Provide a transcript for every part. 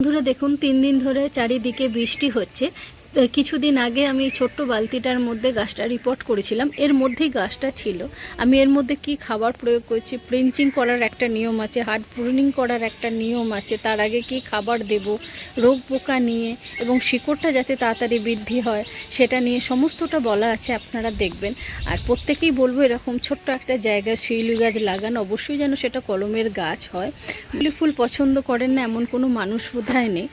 বন্ধুরা দেখুন তিন দিন ধরে চারিদিকে বৃষ্টি হচ্ছে। কিছুদিন আগে আমি এই ছোট্ট বালতিটার মধ্যে গাছটা রিপোর্ট করেছিলাম। এর মধ্যেই গাছটা ছিল। আমি এর মধ্যে কি খাবার প্রয়োগ করছি? প্রিঞ্চিং করার একটা নিয়ম আছে হার্ড প্রুনিং করার একটা নিয়ম আছে, তার আগে কি খাবার দেব? রোগ পোকা নিয়ে এবং শিকড়টা যাতে তাড়াতাড়ি বৃদ্ধি হয়, সেটা নিয়ে সমস্তটা বলা আছে, আপনারা দেখবেন। আর প্রত্যেকেই বলব এরকম ছোট্ট একটা জায়গায় শিউলি গাছ লাগান, অবশ্যই যেন সেটা কলমের গাছ হয়। শিউলি ফুল পছন্দ করেন না, এমন কোনো মানুষ বোধহয় নেই।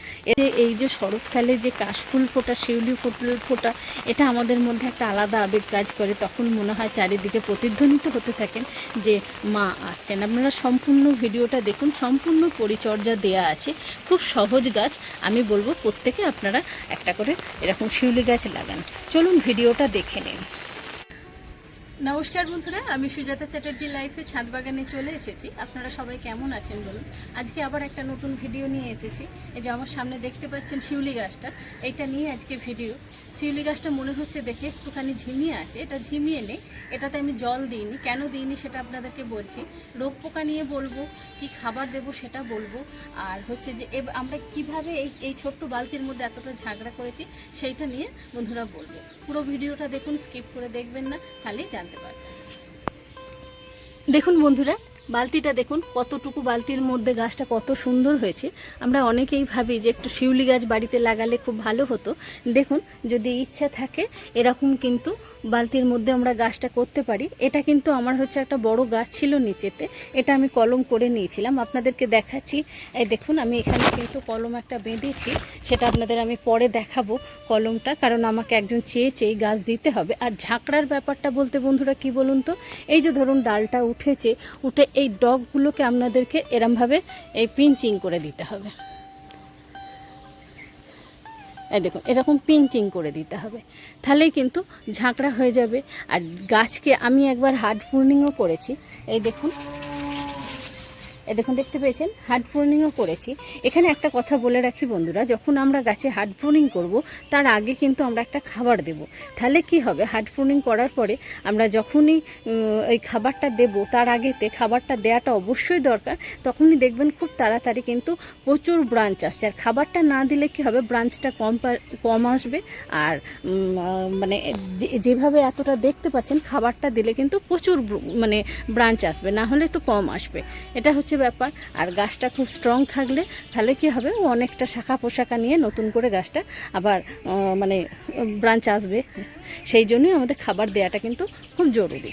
এই যে শরৎকালে যে কাশফুল ফোটা শিউলি ফুটল, ফোটা, এটা আমাদের মধ্যে একটা আলাদা আবেগ কাজ করে। তখন মনে হয় চারিদিকে প্রতিধ্বনিত হতে থাকেন যে, মা আসছেন। আপনারা সম্পূর্ণ ভিডিওটা দেখুন, সম্পূর্ণ পরিচর্যা দেয়া আছে। খুব সহজ গাছ, আমি বলব প্রত্যেকে আপনারা একটা করে এরকম শিউলি গাছ লাগান। চলুন ভিডিওটা দেখে নিন। নমস্কার বন্ধুরা, আমি সুজাতা চ্যাটার্জি লাইফে ছাদ বাগানে চলে এসেছি। আপনারা সবাই কেমন আছেন বলুন? আজকে আবার একটা নতুন ভিডিও নিয়ে এসেছি। এই যে আমার সামনে দেখতে পাচ্ছেন শিউলি গাছটা, এটা নিয়ে আজকে ভিডিও। শিউলি গাছটা মনে হচ্ছে দেখে একটুখানি ঝিমিয়ে আছে। এটা ঝিমিয়ে নেই, এটাতে আমি জল দিইনি। কেন দিইনি সেটা আপনাদেরকে বলছি। রোগ পোকা নিয়ে বলব, কি খাবার দেবো সেটা বলব। আর হচ্ছে যে আমরা কীভাবে এই এই ছোট্ট বালতির মধ্যে এতটা ঝাগড়া করেছি, সেইটা নিয়ে বন্ধুরা বলব। পুরো ভিডিওটা দেখুন, স্কিপ করে দেখবেন না তাহলেই জানতে পারবেন দেখুন বন্ধুরা, বালতিটা দেখুন, কতটুকু বালতির মধ্যে গাছটা কত সুন্দর হয়েছে। আমরা অনেকেই ভাবি যে একটু শিউলি গাছ বাড়িতে লাগালে খুব ভালো হতো। দেখুন, যদি ইচ্ছা থাকে, এরকম কিন্তু বালতির মধ্যে আমরা গাছটা করতে পারি। এটা কিন্তু আমার হচ্ছে একটা বড় গাছ ছিল নিচেতে। এটা আমি কলম করে নিয়েছিলাম। আপনাদেরকে দেখাচ্ছি। এই দেখুন, আমি এখানে কিন্তু কলম একটা বেঁধেছি। সেটা আপনাদের আমি পরে দেখাবো কলমটা, কারণ আমাকে একজন চেয়ে চেয়ে গাছ দিতে হবে। আর ঝাঁকড়ার ব্যাপারটা বলতে বন্ধুরা কি বলুন তো? এই যে ধরুন, ডালটা উঠেছে, উঠে এই ডগগুলোকে আপনাদেরকে এরমভাবে এই পিঞ্চিং করে দিতে হবে। এই দেখুন, এরকম পেন্টিং করে দিতে হবে। তাহলেই কিন্তু ঝাঁকড়া হয়ে যাবে। আর গাছকে আমি একবার হার্ড পূর্ণিংও করেছি। এই দেখুন এই দেখুন, দেখতে পেয়েছেন? হার্ড প্রুনিংও করেছি। এখানে একটা কথা বলে রাখি বন্ধুরা, যখন আমরা গাছে হার্ড প্রুনিং করব, তার আগে কিন্তু আমরা একটা খাবার দেব। তাহলে কি হবে? হার্ড প্রুনিং করার পরে আমরা যখনই ওই খাবারটা দেব, তার আগেতে খাবারটা দেওয়াটা অবশ্যই দরকার। তখনই দেখবেন খুব তাড়াতাড়ি কিন্তু প্রচুর ব্রাঞ্চ আসছে। আর খাবারটা না দিলে কি হবে? ব্রাঞ্চটা কম কম আসবে। আর মানে যেভাবে এতটা দেখতে পাচ্ছেন, খাবারটা দিলে কিন্তু প্রচুর মানে ব্রাঞ্চ আসবে। না হলে একটু কম আসবে। এটা হচ্ছে ব্যাপার। আর গাছটা খুব স্ট্রং থাকলে তাহলে কি হবে? ও অনেকটা শাখা পোশাকা নিয়ে নতুন করে গাছটা আবার মানে ব্রাঞ্চ আসবে। সেই জন্যই আমাদের খাবার দেওয়াটা কিন্তু খুব জরুরি।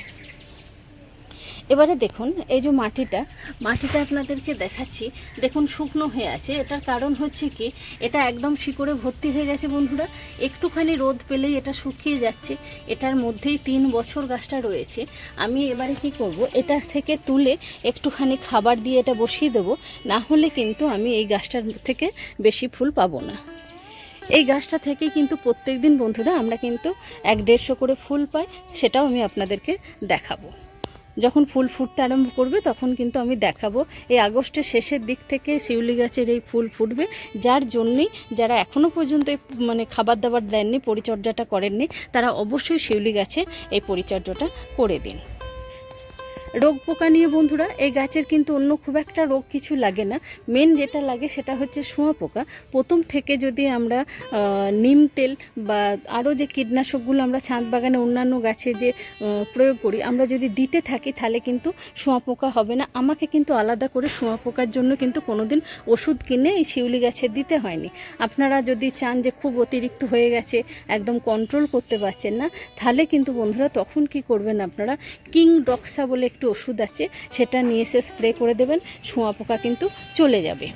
এবারে দেখুন, এই যে মাটিটা মাটিটা আপনাদেরকে দেখাচ্ছি। দেখুন, শুকনো হয়ে আছে। এটার কারণ হচ্ছে কি, এটা একদম শিকড়ে ভর্তি হয়ে গেছে বন্ধুরা। একটুখানি রোদ পেলেই এটা শুকিয়ে যাচ্ছে। এটার মধ্যেই তিন বছর গাছটা রয়েছে। আমি এবারে কি করব, এটা থেকে তুলে একটুখানি খাবার দিয়ে এটা বসিয়ে দেবো। না হলে কিন্তু আমি এই গাছটার থেকে বেশি ফুল পাবো না। এই গাছটা থেকে কিন্তু প্রত্যেক দিন বন্ধুরা আমরা কিন্তু এক দেড়শো করে ফুল পাই, সেটাও আমি আপনাদেরকে দেখাবো। যখন ফুল ফুটতে আরম্ভ করবে, তখন কিন্তু আমি দেখাবো এই আগস্টের শেষের দিক থেকে শিউলি গাছের এই ফুল ফুটবে। যার জন্যই যারা এখনও পর্যন্ত মানে খাবার দাবার দেননি, পরিচর্যাটা করেননি, তারা অবশ্যই শিউলি গাছে এই পরিচর্যাটা করে দিন। রোগ পোকা নিয়ে বন্ধুরা, এই গাছের কিন্তু অন্য খুব একটা রোগ কিছু লাগে না। মেন যেটা লাগে সেটা হচ্ছে শুঁয়া পোকা। প্রথম থেকে যদি আমরা নিম তেল বা আরও যে কীটনাশকগুলো আমরা ছাদ বাগানে অন্যান্য গাছে যে প্রয়োগ করি, আমরা যদি দিতে থাকি তাহলে কিন্তু শুঁয়া পোকা হবে না। আমাকে কিন্তু আলাদা করে শুঁয়া পোকার জন্য কিন্তু কোনোদিন ওষুধ কিনে এই শিউলি গাছে দিতে হয়নি। আপনারা যদি চান যে খুব অতিরিক্ত হয়ে গেছে, একদম কন্ট্রোল করতে পারছেন না, তাহলে কিন্তু বন্ধুরা তখন কি করবেন আপনারা? কিং ডক্সা বলে একটু ওষুধ আছে, সেটা নিয়ে এসে স্প্রে করে দেবেন শুঁয়া পোকা কিন্তু চলে যাবে।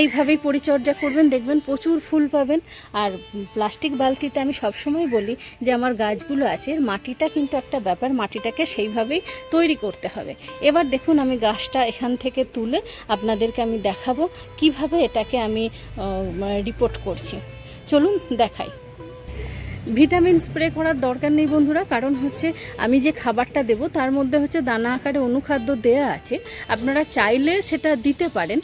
এইভাবেই পরিচর্যা করবেন, দেখবেন প্রচুর ফুল পাবেন। আর প্লাস্টিক বালতিতে আমি সবসময় বলি যে, আমার গাছগুলো আছে মাটিটা কিন্তু একটা ব্যাপার, মাটিটাকে সেইভাবেই তৈরি করতে হবে। এবার দেখুন, আমি গাছটা এখান থেকে তুলে আপনাদেরকে আমি দেখাবো, কীভাবে এটাকে আমি রিপোর্ট করছি। চলুন দেখাই। ভিটামিন স্প্রে করার দরকার নেই বন্ধুরা, কারণ হচ্ছে আমি যে খাবারটা দেব তার মধ্যে হচ্ছে দানা আকারে অনুখাদ্য দেয়া আছে। আপনারা চাইলে সেটা দিতে পারেন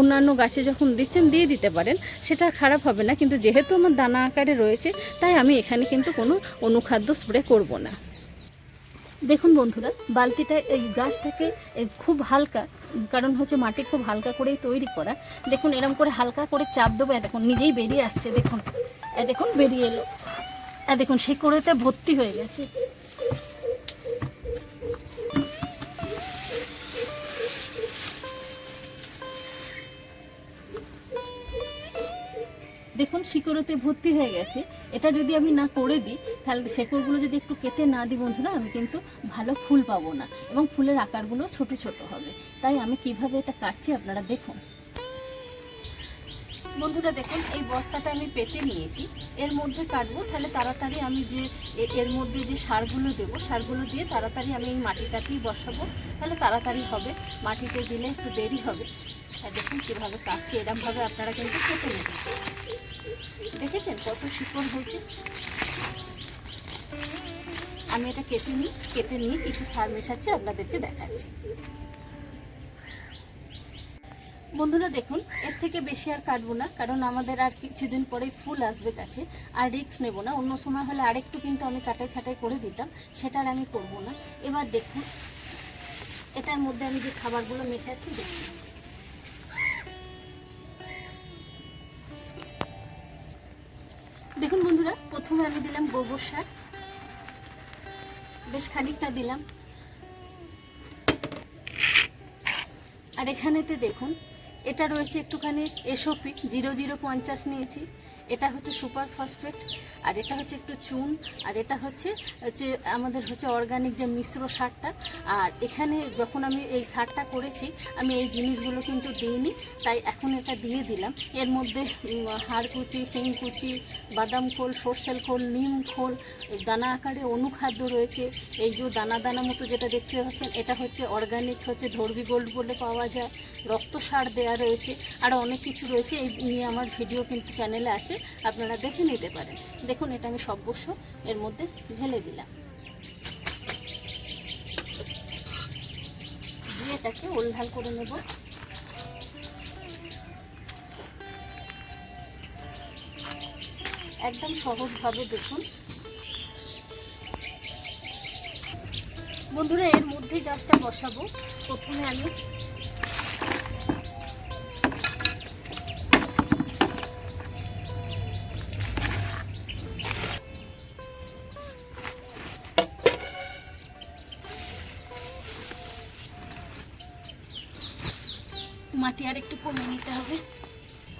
অন্যান্য গাছে যখন দিচ্ছেন দিয়ে দিতে পারেন, সেটা খারাপ হবে না। কিন্তু যেহেতু আমার দানা আকারে রয়েছে, তাই আমি এখানে কিন্তু কোনো অনুখাদ্য স্প্রে করব না। দেখুন বন্ধুরা, বালতিটা এই গাছটাকে খুব হালকা, কারণ হচ্ছে মাটি খুব হালকা করেই তৈরি করা। দেখুন এরকম করে হালকা করে চাপ দেবো দেখুন নিজেই বেরিয়ে আসছে, দেখুন। এ দেখুন বেরিয়ে এলো। এ দেখুন শিকড়েতে ভর্তি হয়ে গেছে। দেখুন শিকড়তে ভর্তি হয়ে গেছে। এটা যদি আমি না করে দিই, তাহলে শেকড়গুলো যদি একটু কেটে না দিই বন্ধুরা, আমি কিন্তু ভালো ফুল পাবো না। এবং ফুলের আকারগুলো ছোট ছোট হবে। তাই আমি কীভাবে এটা কাটছি আপনারা দেখুন। বন্ধুরা দেখুন, এই বস্তাটা আমি পেতে নিয়েছি। এর মধ্যে কাটবো, তাহলে তাড়াতাড়ি আমি যে এর মধ্যে যে সারগুলো দেবো, সারগুলো দিয়ে তাড়াতাড়ি আমি এই মাটিটাকেই বসাবো। তাহলে তাড়াতাড়ি হবে, মাটিতে দিলে একটু দেরি হবে। আর দেখুন কীভাবে কাটছি, এরমভাবে আপনারা কিন্তু কেটে নেবেন। দেখেছেন কত শিকড় হয়েছে? আমি এটা কেটে নিই, কেটে নিয়ে কিছু সার মেশাচ্ছি, আপনাদেরকে দেখাচ্ছি। বন্ধুরা দেখুন, এর থেকে বেশি আর কাটবো না, কারণ আমাদের আর কিছুদিন পরেই ফুল আসবে কাছে আর রিক্স নেব না। অন্য সময় হলে আরেকটু কিন্তু আমি কাটাই ছাটাই করে দিতাম, সেটা আর আমি করব না। এবার দেখুন, এটার মধ্যে আমি যে খাবারগুলো মেশাচ্ছি, দেখুন। দেখুন বন্ধুরা, প্রথমে আমি দিলাম গোবর সার। বেশ খানিকটা দিলাম। আর এখানেতে দেখুন এটা রয়েছে একটুখানি এসওপি জিরো জিরো পঞ্চাশ নিয়েছি। এটা হচ্ছে সুপার ফসফেট, আর এটা হচ্ছে একটু চুন, আর এটা হচ্ছে হচ্ছে আমাদের হচ্ছে অর্গানিক যে মিশ্র সারটা। আর এখানে যখন আমি এই সারটা করেছি, আমি এই জিনিসগুলো কিন্তু দিইনি, তাই এখন এটা দিয়ে দিলাম। এর মধ্যে হাড়কুচি শিংকুচি বাদাম খোল, সর্ষের খোল, নিম খোল, দানা আকারে অনুখাদ্য রয়েছে। এই যে দানা দানা মতো যেটা দেখতে পাচ্ছেন, এটা হচ্ছে অর্গানিক হচ্ছে ধর্বি গোল্ড বলে পাওয়া যায়। রক্ত সার দেওয়া রয়েছে, আর অনেক কিছু রয়েছে, এই নিয়ে আমার ভিডিও কিন্তু চ্যানেলে আছে। আপনারা দেখে নিতে পারেন। দেখুন, এটা আমি সর্বস্ব এর মধ্যে ঢেলে দিলাম। দিয়ে এটাকে ওলঢাল করে নেব। একদম সহজভাবে দেখুন। বন্ধুরা, এর মধ্যেই গাছটা বসাবো। প্রথমে আমি মাটি আর একটু কমিয়ে নিতে হবে।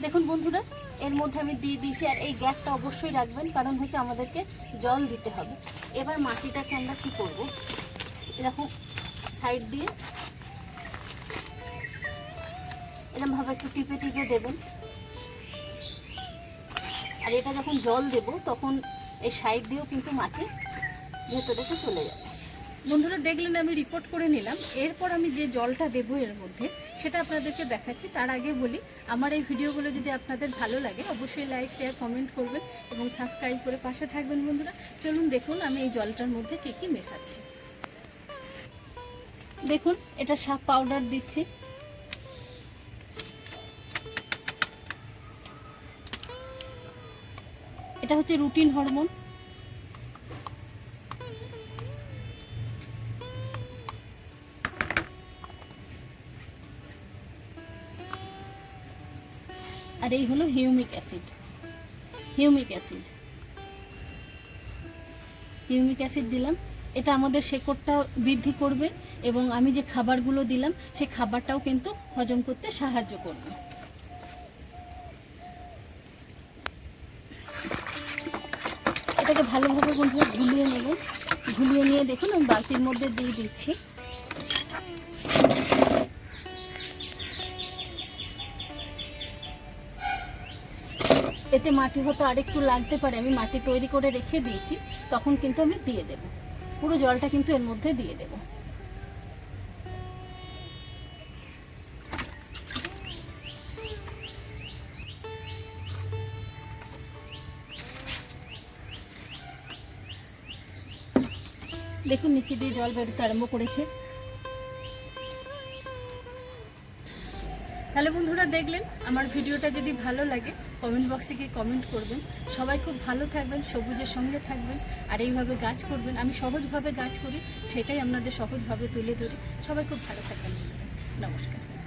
দেখুন বন্ধুরা, এর মধ্যে আমি দিয়ে দিয়েছি আর এই গ্যাপটা অবশ্যই রাখবেন, কারণ হচ্ছে আমাদেরকে জল দিতে হবে। এবার মাটিটাকে আমরা কি করব? এরকম সাইড দিয়ে এরকমভাবে একটু টিপে টিপে দেবেন। আর এটা যখন জল দেব, তখন এই সাইড দিয়েও কিন্তু মাটি ভেতরেতে চলে যাবে। বন্ধুরা, দেখলেন আমি রিপোর্ট করে নিলাম। এরপর আমি যে জলটা দেবো এর মধ্যে সেটা আপনাদেরকে দেখাচ্ছি। তার আগে বলি, আমার এই ভিডিওগুলো যদি আপনাদের ভালো লাগে, অবশ্যই লাইক শেয়ার কমেন্ট করবেন এবং সাবস্ক্রাইব করে পাশে থাকবেন বন্ধুরা। চলুন দেখুন আমি এই জলটার মধ্যে কী কী মেশাচ্ছি। দেখুন, এটা সাপ পাউডার দিচ্ছি। এটা হচ্ছে রুটিন হরমোন। আর এই হলো humic acid. Humic acid. Humic acid দিলাম। এটা আমাদের শেকড়টা বৃদ্ধি করবে এবং আমি যে খাবারগুলো দিলাম সেই খাবারটাও কিন্তু হজম করতে সাহায্য করবে। এটাকে ভালোভাবে বন্ধুরা ঝুলিয়ে নেবেন ঝুলিয়ে নিয়ে দেখুন, আমি বালতির মধ্যে দিয়ে দিচ্ছি। এতে মাটি হয়তো আরেকটু লাগতে পারে, আমি মাটি তৈরি করে রেখে দিয়েছি, তখন কিন্তু আমি দিয়ে দেব। পুরো জলটা কিন্তু এর মধ্যে দিয়ে দেব। দেখুন, নিচে দিয়ে জল বেরোতে আরম্ভ করেছে। তাহলে বন্ধুরা, দেখলেন? আমার ভিডিওটা যদি ভালো লাগে কমেন্ট বক্সে গিয়ে কমেন্ট করবেন। সবাই খুব ভালো থাকবেন, সবুজের সঙ্গে থাকবেন আর এইভাবে গাছ করবেন। আমি সহজভাবে গাছ করি, সেটাই আপনাদের সহজভাবে তুলে ধরি। সবাই খুব ভালো থাকবেন। নমস্কার।